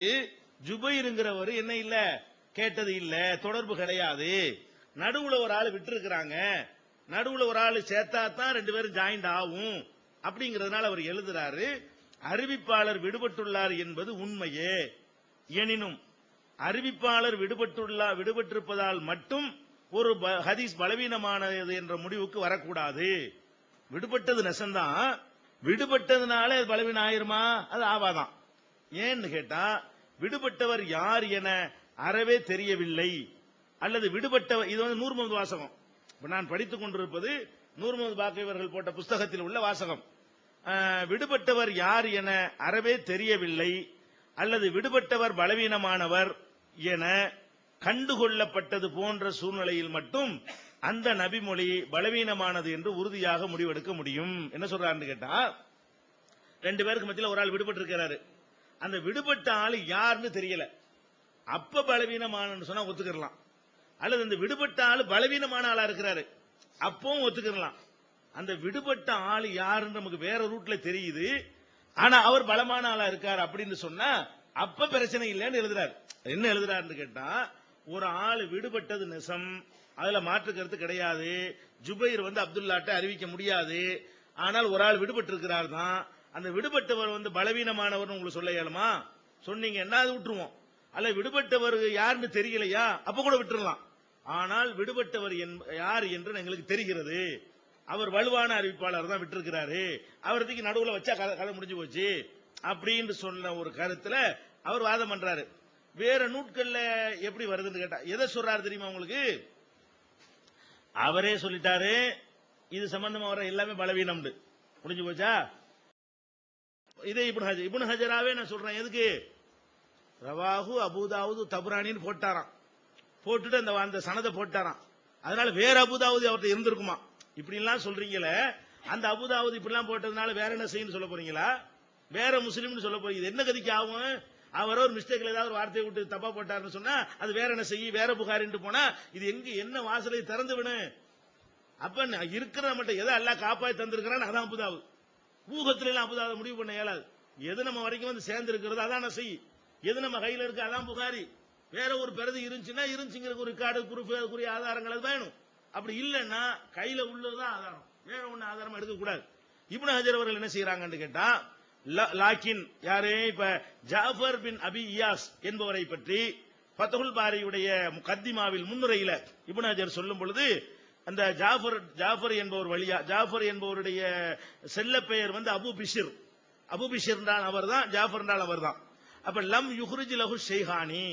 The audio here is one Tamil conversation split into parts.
ஜுபைருங்கிறவர் என்ன இல்ல? கேட்டது இல்ல. தொடர்பு கிடையாது. நடுவுல ஒரு ஆள் விட்டு இருக்கிறாங்க நடுவுல ஒரு ஆள் சேர்த்தா தான் ரெண்டு பேரும் ஜாயிண்ட் ஆகும். அப்படிங்கறதுனால அவர் எழுதுறாரு அறிவிப்பாளர் விடுபட்டுள்ளார் என்பது உண்மையே. எனினும் அறிவிப்பாளர் விடுபட்டுள்ளா விடுபட்டிருப்பதால் மட்டும் ஒரு ப- ஹதீஸ் பலவீனமானது என்ற முடிவுக்கு வரக்கூடாது. விடுபட்டது நெசந்தான். விடுபட்டதுனால அது பலவீனம் ஆயிருமா அது ஆவாதான். ஏன்னு கேட்டா விடுபட்டவர் யார் என அறவே தெரியவில்லை. அல்லது விடுபட்டவர் இது வந்து நூறு வாசகம். இப்ப நான் படித்துக் கொண்டிருப்பது நூறுமது பாக்கியவர்கள் போட்ட புஸ்தகத்தில் உள்ள வாசகம். விடுபட்டவர் யார் என அறவே தெரியவில்லை. அல்லது விடுபட்டவர் பலவீனமானவர் என கண்டுகொள்ளப்பட்டது போன்ற சூழ்நிலையில் மட்டும் அந்த நபிமொழி பலவீனமானது என்று உறுதியாக முடிவெடுக்க முடியும். என்ன சொல்றாருன்னு கேட்டா ரெண்டு பேருக்கு மத்தியில் ஒரு ஆள் விடுபட்டு இருக்கிறாரு அந்த விடுபட்ட ஆள் யாருன்னு தெரியல. அப்ப பலவீனமானன்னு சொன்னா ஒத்துக்கிடலாம். அல்லது அந்த விடுபட்ட ஆள் பலவீனமான ஆளா இருக்கிறாரு. அப்பவும் ஒத்துக்கிடலாம். அந்த விடுபட்ட ஆள் யாருன்னு நமக்கு வேற ரூட்ல தெரியுது. ஆனா அவர் பலமான ஆளா இருக்காரு அப்படின்னு சொன்னா அப்ப பிரச்சனை இல்லைன்னு எழுதுறாரு. என்ன எழுதுறாருன்னு கேட்டா ஒரு ஆள் விடுபட்டது நெசம் அதுல மாற்று கருத்து கிடையாது. ஜுபைர் வந்து அப்துல்லாட்ட அறிவிக்க முடியாது. ஆனால் ஒரு ஆள் விடுபட்டு இருக்கிறார் தான். அந்த விடுபட்டவர் வந்து பலவீனமானவர் உங்களுக்கு சொல்ல இயலுமா? சொன்னீங்கன்னா அது விட்டுருவோம். அல்ல விடுபட்டவர் யாருன்னு தெரியலையா? அப்ப கூட விட்டுறலாம். ஆனால் விடுபட்டவர் யார் என்று எங்களுக்கு தெரிகிறது. அவர் வலுவான அறிவிப்பாளர் தான் விட்டுருக்கிறாரு. அவரதுக்கு நடுவில் வச்சா கதை கதை முடிஞ்சு போச்சு. அப்படின்னு சொன்ன ஒரு கருத்துல அவர் வாதம் பண்றாரு. வேற நூட்கள்ல எப்படி வருதுன்னு கேட்டா எதை சொல்றாரு தெரியுமா உங்களுக்கு? அவரே சொல்லிட்டாரு. இது சம்பந்தமா வர எல்லாமே பலவீனம்னு. முடிஞ்சு போச்சா? இதே இபுன் ஹஜர். இபுன் ஹஜராவே நான் சொல்றேன் எதுக்கு? ரவாஹு அபுதாவுது தபுரானின்னு போட்டாராம். போட்டுட்டு அந்த அந்த சனதை போட்டாராம். அதனால வேற அபுதாவுது அவர்கிட்ட இருந்திருக்குமா? இப்படி எல்லாம் சொல்றீங்களே அந்த அபுதாவுது இப்படி எல்லாம் போட்டதுனால வேற என்ன செய்யணும் சொல்ல போறீங்களா? வேற முஸ்லீம்னு சொல்ல போறீங்க. இது என்ன கதிக்கு ஆகும்? அவர் ஒரு மிஸ்டேக்ல ஏதாவது ஒரு வார்த்தையை விட்டு தப்பா போட்டாருன்னு சொன்னா அது வேற என்ன செய்யும்? வேற புகாரின்ட்டு போனா இது எங்க என்ன வாசலை திறந்து விடு அப்ப நான் இருக்கிற நம்மகிட்ட எதை எல்லாம் காப்பாத்தி தந்திருக்கிறான்னு அதான் அபுதாவு ஊகத்துல எல்லாம் அபுதாவை முடிவு பண்ண இயலாது. எது நம்ம வரைக்கும் வந்து சேர்ந்து இருக்கிறது அதான் செய் எது நம்ம கையில இருக்கு அதான் புகாரி. வேற ஒரு பிரதி இருந்துச்சுன்னா இருந்துச்சுங்கிற ஒரு கார்டு ப்ரூஃப் அதுக்குரிய ஆதாரங்கள் அது வேணும். அப்படி இல்லைன்னா கையில உள்ளதுதான் ஆதாரம். வேற ஒண்ணு ஆதாரம் எடுக்கக்கூடாது. இப்னு ஹஜர் அவர்கள் என்ன செய்யறாங்கன்னு கேட்டா லாக்கின் யாரு? இப்ப ஜாஃபர் பின் அபி இயாஸ் என்பவரை பற்றி பத்தகுல் பாரியுடைய முகத்திமாவில் முன்னுரையில இப்னு ஹஜர் சொல்லும் பொழுது அந்த ஜாஃபர் ஜாஃபர் என்பவர் வழியா ஜாஃபர் என்பவருடைய செல்ல பெயர் வந்து அபு பிஷிர். அபு பிஷிர் அவர் தான் ஜாஃபர் அவர் அவர்தான். அப்ப லம் யுஹ்ரிஜ் லஹு ஷெய்ஹானி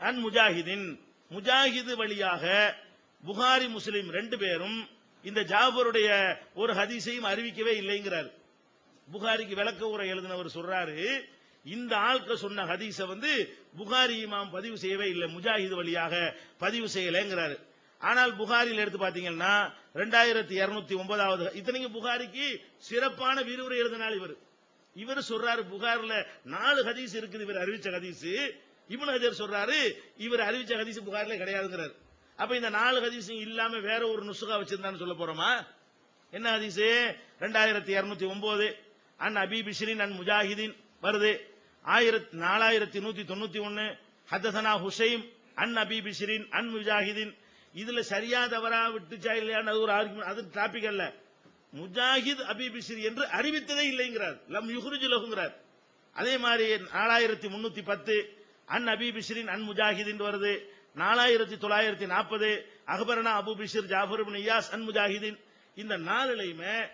அன் முஜாஹிதின். முஜாஹிது வழியாக புகாரி முஸ்லிம் ரெண்டு பேரும் இந்த ஜாஃபருடைய ஒரு ஹதீஸையும் அறிவிக்கவே இல்லைங்கிறார். புகாரிக்கு விளக்க உரை எழுதினவர் சொல்றாரு இந்த ஆட்கள் சொன்ன ஹதீஸை வந்து புகாரி இமாம் பதிவு செய்யவே இல்லை முஜாஹிது வழியாக பதிவு செய்யலைங்கிறாரு. ஆனால் புகாரில் எடுத்து பாத்தீங்கன்னா ரெண்டாயிரத்தி இருநூத்தி ஒன்பதாவது இத்தனைக்கு புகாரிக்கு சிறப்பான விரிவுரை எழுதினால் இவர். இவர் சொல்றாரு புகார்ல நாலு ஹதீஸ் இருக்குது இவர் அறிவிச்ச ஹதீஸ். இப்னு ஹஜர் சொல்றாரு இவர் அறிவிச்ச ஹதீஸ் புகார்ல கிடையாதுங்கிறார். அப்ப இந்த நாலு ஹதீஸும் இல்லாம வேற ஒரு நுசுகா வச்சிருந்தான்னு சொல்ல போறோமா? என்ன ஹதீஸ்? ரெண்டாயிரத்தி இருநூத்தி ஒன்பது அன் அபி பிஷ்ரின் அன் முஜாஹிதீன் வருது. ஆயிரத்தி நாலாயிரத்தி நூத்தி தொண்ணூத்தி ஒன்னு ஹத்தசனா ஹுசைம் அன் அபி பிஷ்ரின் அன் முஜாஹிதீன் இதுல சரியா தவறா விட்டுச்சா இல்லையான்னு அது ஒரு ஆர்குமெண்ட் அது டாபிக் அல்ல. முஜாஹித் அபி பிஷ்ரி என்று அறிவித்ததே இல்லைங்கிறார். லம் யுஹ்ரிஜ் லகுங்கிறார் அதே மாதிரி நாலாயிரத்தி முன்னூத்தி பத்து அன் அபி பிஷ்ரின் அன் முஜாஹிதின் வருது. நாலாயிரத்தி தொள்ளாயிரத்தி நாற்பது அகபரனா Abu Bishr Jafar ibn Iyas an முஜாஹிதின். இந்த நாளிலையுமே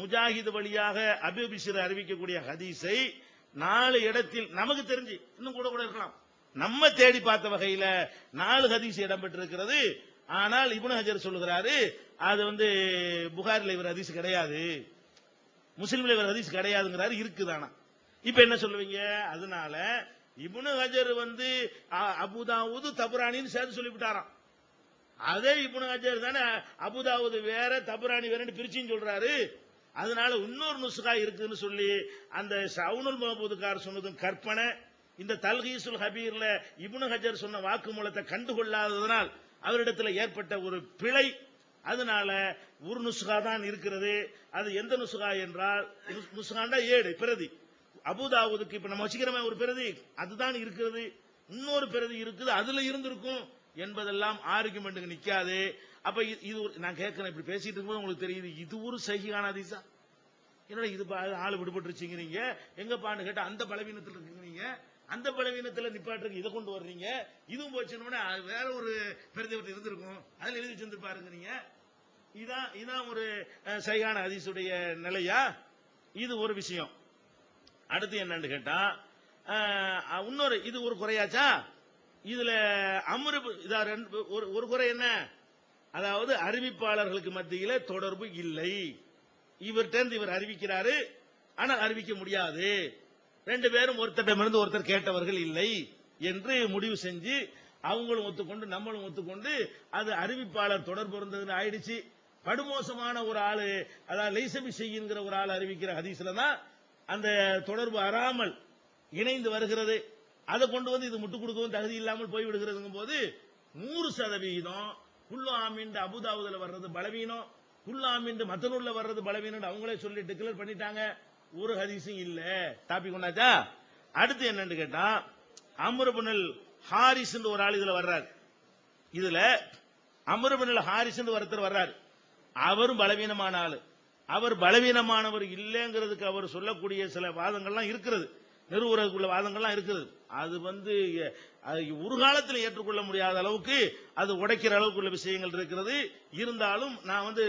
முஜாஹித் வழியாக அபுபிஷிர் அறிவிக்கக்கூடிய ஹதீஸை நாலு இடத்தில் நமக்கு தெரிஞ்சு இன்னும் கூட கூட இருக்கலாம். நம்ம தேடி பார்த்த வகையில நாலு ஹதீஸ் இடம்பெற்றிருக்கிறது. ஆனால் இபுன் ஹஜர் சொல்லுகிறாரு அது வந்து புகாரில் இவர் ஹதீஸ் கிடையாது. முஸ்லீம்ல இவர் ஹதீஸ் கிடையாதுங்கிறாரு இருக்குதானா? இப்ப என்ன சொல்லுவீங்க? அதனால இபுனு ஹஜர் வந்து அ- அபுதாவுது தபுராணின்னு சேர்த்து சொல்லிவிட்டாராம். அதே இபுனு ஹஜர் தானே அபுதாவுது வேற தபுராணி வேறன்னு பிரிச்சுன்னு சொல்றாரு. அதனால இன்னொரு நுசுகா இருக்குன்னு சொல்லி அந்த சவுனுல் மஹபூதுக்கார் சொன்னதும் கற்பனை. இந்த தல்ஹீசுல் ஹபீர்ல இபுனு ஹஜர் சொன்ன வாக்குமூலத்தை கண்டுகொள்ளாததனால் அவரிடத்துல ஏற்பட்ட ஒரு பிழை அதனால ஒரு நுசுகா தான் இருக்கிறது. அது எந்த நுசுகா என்றால் நுசுகாண்டா ஏடு பிரதி. அபுதாவுதுக்கு இப்ப நம்ம வச்சுக்கிறோமே ஒரு பிரதி அதுதான் இருக்கிறது. இன்னொரு பிரதி இருக்குது அதுல இருந்திருக்கும் என்பதெல்லாம் ஆர்குமெண்ட்டுக்கு நிக்காது. அப்ப இது- இது ஒரு- நான் கேட்கிறேன் இப்படி பேசிட்டு இருக்கும்போது உங்களுக்கு தெரியுது இது ஒரு சகிகான அதிசா என்னடா இது பா- ஆளு விடுபட்டுருச்சுங்கிறீங்க. எங்க பாண்டு கேட்டா அந்த பலவீனத்தில் இருக்குங்கிறீங்க அந்த பலவீனத்துல நிப்பாட்டுக்கு இதை கொண்டு வர்றீங்க. இதுவும் போச்சுன்னு வேற ஒரு பிரதிபட்டு இருந்திருக்கும். அதுல எழுதி வச்சிருந்துருப்பாருங்கிறீங்க இதான் இதான் ஒரு சைகான ஹதீஸுடைய நிலையா? இது ஒரு விஷயம். அடுத்து என்னன்னு கேட்டா இன்னொரு இது ஒரு குறையாச்சா? இதுல அமரு இதா ரெண்டு ஒரு ஒரு குறை என்ன? அதாவது அறிவிப்பாளர்களுக்கு மத்தியில தொடர்பு இல்லை. இவர்கிட்ட இவர் அறிவிக்கிறாரு ஆனால் அறிவிக்க முடியாது. ரெண்டு பேரும் ஒருத்தரிடமிருந்து ஒருத்தர் கேட்டவர்கள் இல்லை என்று முடிவு செஞ்சு அவங்களும் ஒத்துக்கொண்டு நம்மளும் ஒத்துக்கொண்டு அது அறிவிப்பாளர் தொடர்பு இருந்ததுன்னு ஆயிடுச்சு. படுமோசமான ஒரு ஆளு அதாவது லைசபி செய்யுங்கிற ஒரு ஆள் அறிவிக்கிற ஹதீஸ்ல தான் அந்த தொடர்பு அறாமல் இணைந்து வருகிறது. அதை கொண்டு வந்து இது முட்டுக் கொடுக்கவும் தகுதி இல்லாமல் போய்விடுகிறதுங்கும் போது நூறு சதவீதம் புல்லாமின் ஆமீண்டு வர்றது பலவீனம் புல்லாமின் மத்தனூர்ல வர்றது பலவீனம் அவங்களே சொல்லி டிக்ளேர் பண்ணிட்டாங்க. ஒரு ஹதீஸும் இல்ல டாபிக் ஒன்னாச்சா அடுத்து என்னன்னு கேட்டா அமருபுனல் ஹாரிஸ் ஒரு ஆள் இதுல வர்றாரு இதுல அமருபுனல் ஹாரிஸ் ஒருத்தர் வர்றாரு அவரும் பலவீனமான ஆளு அவர் பலவீனமானவர் இல்லைங்கிறதுக்கு அவர் சொல்லக்கூடிய சில வாதங்கள்லாம் இருக்கிறது நிறுவுறதுக்குள்ள வாதங்கள்லாம் இருக்குது அது வந்து அது ஒரு காலத்தில் ஏற்றுக்கொள்ள முடியாத அளவுக்கு அது உடைக்கிற அளவுக்கு உள்ள விஷயங்கள் இருக்கிறது இருந்தாலும் நான் வந்து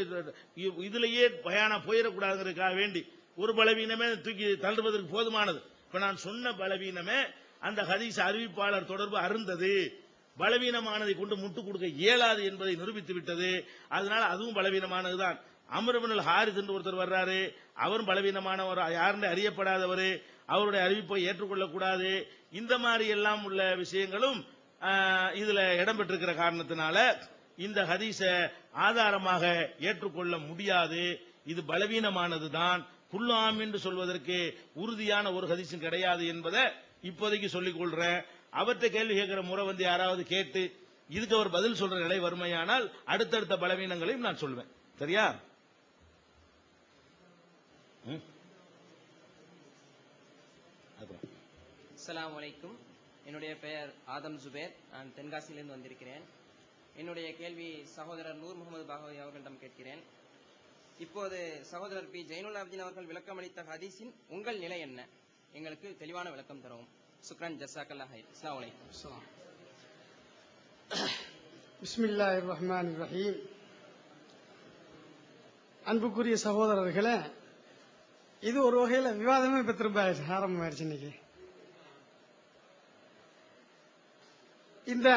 இதுலயே பயானா போயிடக்கூடாதுங்கிறதுக்காக வேண்டி ஒரு பலவீனமே தூக்கி தள்ளுவதற்கு போதுமானது. இப்ப நான் சொன்ன பலவீனமே அந்த ஹதீஸ் அறிவிப்பாளர் தொடர்பு அருந்தது. பலவீனமானதை கொண்டு முட்டு கொடுக்க இயலாது என்பதை நிரூபித்து விட்டது. அதனால அதுவும் பலவீனமானதுதான். அமரபனல் ஹாரிஸ் என்று ஒருத்தர் வர்றாரு. அவரும் பலவீனமானவர். யாருன்னு அறியப்படாதவர். அவருடைய அறிவிப்பை ஏற்றுக்கொள்ளக்கூடாது. இந்த மாதிரி எல்லாம் உள்ள விஷயங்களும் இதுல இடம்பெற்றிருக்கிற காரணத்தினால இந்த ஹதீஸை ஆதாரமாக ஏற்றுக்கொள்ள முடியாது. இது பலவீனமானதுதான். குல்லாம் என்று சொல்வதற்கு உறுதியான ஒரு ஹதீஸும் கிடையாது என்பதை இப்போதைக்கு சொல்லிக் கொள்றேன். அவற்றை கேள்வி கேட்கிற முறை வந்து யாராவது கேட்டு இதுக்கு அவர் பதில் சொல்ற நிலை வறுமையானால் அடுத்தடுத்த பலவீனங்களையும் நான் சொல்வேன். சரியா? அஸ்லாம் வலைக்கும் என்னுடைய பெயர் ஆதம் ஜுபேர். நான் தென்காசியிலிருந்து வந்திருக்கிறேன். என்னுடைய கேள்வி சகோதரர் நூர் முகமது பாகவதி அவர்களிடம் கேட்கிறேன். இப்போது சகோதரர் பி. ஜெயினுல் அவர்கள் விளக்கம் அளித்த ஹதீஸின் உங்கள் நிலை என்ன? எங்களுக்கு தெளிவான விளக்கம் தரும் சுக்ரன் ஜசாக்கல்லா ஹை அஸ்லாம் வலைக்கம் பிஸ்மில்லாஹ் ரஹ்மான் ரஹீம் அன்புக்குரிய சகோதரர்களே இது ஒரு வகையில் விவாதமே இப்போ திரும்ப ஆயிடுச்சு ஆரம்பமாயிருச்சு இன்னைக்கு. இந்த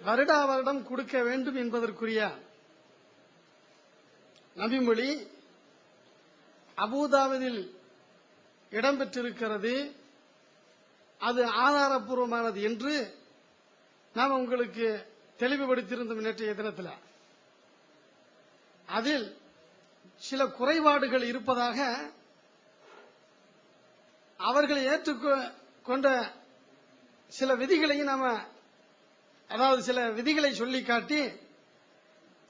வருடா வருடம் கொடுக்க வேண்டும் என்பதற்குரிய நபிமொழி அபூதாவதில் இடம்பெற்றிருக்கிறது. அது ஆதாரப்பூர்வமானது என்று நாம் உங்களுக்கு தெளிவுபடுத்தியிருந்தோம் நேற்றைய தினத்தில். அதில் சில குறைபாடுகள் இருப்பதாக அவர்கள் ஏற்றுக்கொண்ட சில விதிகளையும் நாம அதாவது சில விதிகளை சொல்லி காட்டி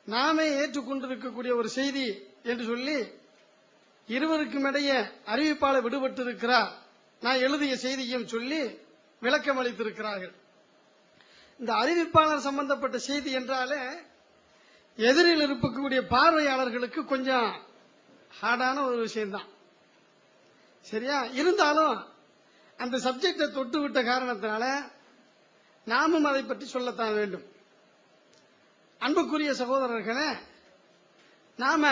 நாமே ஏற்றுக்கொண்டிருக்கக்கூடிய ஒரு செய்தி என்று சொல்லி இருவருக்கும் இடையே அறிவிப்பாளர் விடுபட்டிருக்கிறார். நான் எழுதிய செய்தியும் சொல்லி விளக்கம் அளித்திருக்கிறார்கள். இந்த அறிவிப்பாளர் சம்பந்தப்பட்ட செய்தி என்றாலே எதிரில் இருக்கக்கூடிய பார்வையாளர்களுக்கு கொஞ்சம் ஹார்டான ஒரு விஷயம்தான். சரியா? இருந்தாலும் அந்த சப்ஜெக்டை தொட்டு விட்ட காரணத்தினால நாமும் அதை பற்றி சொல்லத்தான் வேண்டும். அன்புக்குரிய சகோதரர்களே நாம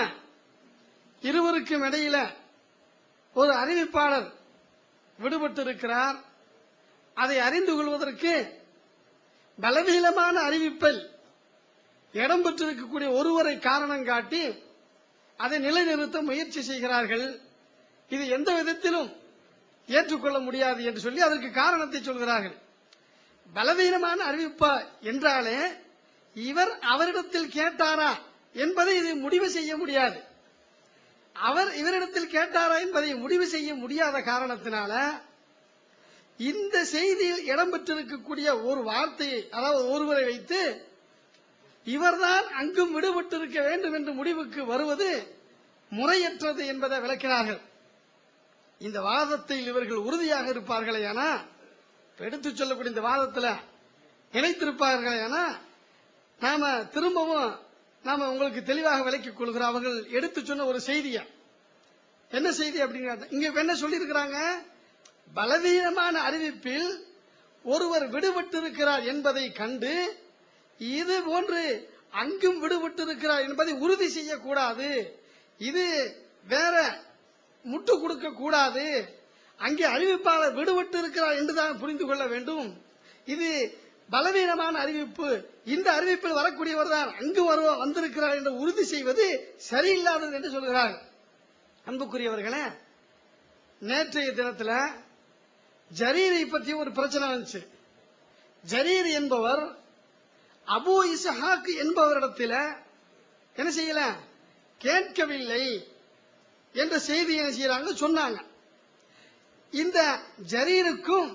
இருவருக்கும் இடையில ஒரு அறிவிப்பாளர் விடுபட்டிருக்கிறார். அதை அறிந்து கொள்வதற்கு பலவீனமான அறிவிப்பில் இடம்பெற்றிருக்கக்கூடிய ஒருவரை காரணம் காட்டி அதை நிலைநிறுத்த முயற்சி செய்கிறார்கள். இது எந்த விதத்திலும் ஏற்றுக்கொள்ள முடியாது என்று சொல்லி அதற்கு காரணத்தை சொல்கிறார்கள். பலவீனமான அறிவிப்பா என்றாலே இவர் அவரிடத்தில் கேட்டாரா என்பதை இது முடிவு செய்ய முடியாது. அவர் இவரிடத்தில் கேட்டாரா என்பதை முடிவு செய்ய முடியாத காரணத்தினால இந்த செய்தியில் இடம்பெற்றிருக்கக்கூடிய ஒரு வார்த்தையை அதாவது ஒருவரை வைத்து இவர்தான் அங்கும் விடுபட்டிருக்க வேண்டும் என்று முடிவுக்கு வருவது முறையற்றது என்பதை விளக்கினார்கள். இந்த வாதத்தில் இவர்கள் உறுதியாக இருப்பார்களே ஆனா எடுத்துச் சொல்லக்கூடிய இந்த வாதத்தில் நிலைத்திருப்பார்களே ஆனா நாம திரும்பவும் நாம உங்களுக்கு தெளிவாக விளக்கிக் கொள்கிறோம் அவர்கள் எடுத்து சொன்ன ஒரு செய்தியா? என்ன செய்தி அப்படிங்கிறத இங்க என்ன சொல்லியிருக்கிறாங்க? பலவீனமான அறிவிப்பில் ஒருவர் விடுபட்டிருக்கிறார் என்பதை கண்டு இது போன்று அங்கும் விடுபட்டிருக்கிறார் என்பதை உறுதி செய்யக்கூடாது. இது வேற முட்டு கொடுக்க கூடாது அங்கே அறிவிப்பாளர் விடுபட்டு இருக்கிறார் என்றுதான் புரிந்து கொள்ள வேண்டும். இது பலவீனமான அறிவிப்பு. இந்த அறிவிப்பில் வரக்கூடியவர் தான் அங்கு வருவ வந்திருக்கிறார் என்று உறுதி செய்வது சரியில்லாதது என்று சொல்கிறார். அன்புக்குரியவர்களே நேற்றைய தினத்தில் ஜரீரை பற்றி ஒரு பிரச்சனை வந்துச்சு. ஜரீர் என்பவர் அபு இசஹாக் என்பவரிடத்தில் என்ன செய்யல? கேட்கவில்லை என்ற செய்தி என்ன செய்யறாங்க சொன்னாங்க. இந்த ஜரீருக்கும்